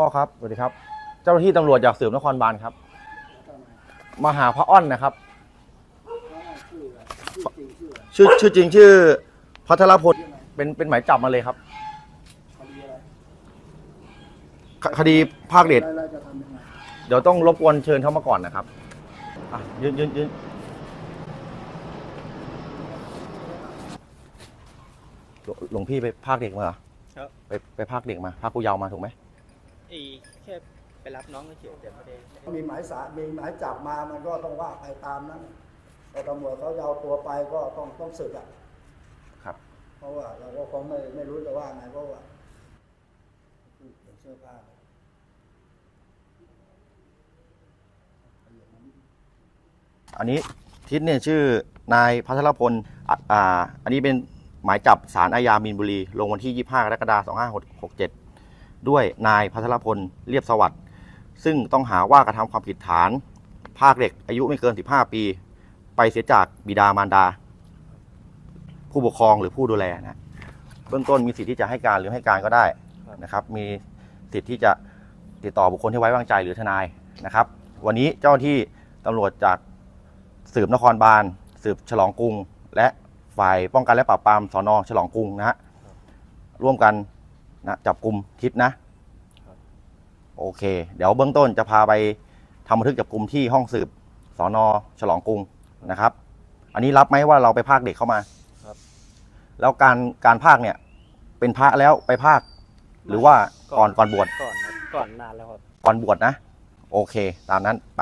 พ่อครับสวัสดีครับ เจ้าหน้าที่ตำรวจจากสืบนครบาลครับ มาหาพระอ้อนนะครับ ชื่อชื่อจริงชื่อพัทรพลเป็นเป็นหมายจับมาเลยครับ คคดีภาคเดชแล้วจะทำยังไงเดี๋ยวต้องรบกวนเชิญเขามาก่อนนะครับอะยืนยืนยืนหลวหลวงพี่ไปภาคเด็กมาเหรอครับ ไปไปภาคเด็กมาภาคกูเยาวมาถูกไหม ไอ้แค่ไปรับน้องเฉยๆแต่ไม่ได้ไม่ได้มีหมายสารมีหมายจับมามันก็ต้องว่าไปตามนั้นแต่ตำรวจเขาจะเอาตัวไปก็ต้องต้องสึกอะ ครับ เพราะว่าเราก็คงไม่ไม่รู้จะว่าไงเพราะว่าเสื้อผ้าอันนี้ทิศเนี่ยชื่อนายพัทรพลอะอ่า อันนี้เป็นหมายจับสารอาญามีนบุรี ลงวันที่ 25กรกฎาคม2567 ด้วยนายพัทรพลเรียบสวัสดิ์ซึ่งต้องหาว่ากระทำความผิดฐาน ภาคเด็กอายุไม่เกิน 15 ปี ไปเสียจากบิดามารดา ผู้ปกครองหรือผู้ดูแลนะเบื้องต้นมีสิทธิ์ที่จะให้การหรือให้การก็ได้นะครับ มีสิทธิ์ที่จะติดต่อบุคคลที่ไว้วางใจหรือทนายนะครับ วันนี้เจ้าหน้าที่ตำรวจจากสืบนครบาลสืบฉลองกรุง และฝ่ายป้องกันและปราบปรามสอนอฉลองกรุงนะฮะร่วมกัน นะจับกลุ่มทิศนะโอเค เดี๋ยวเบื้องต้นจะพาไปทำบันทึกจับกลุ่มที่ห้องสืบสอนอฉลองกรุงนะครับ อันนี้รับไหมว่าเราไปพากเด็กเข้ามาครับ แล้วการการพากเนี่ย เป็นพระแล้วไปพากหรือว่าก่อนก่อนบวชก่อนครับก่อนนานแล้วครับ ก่อนบวชนะ โอเค ตามนั้นไป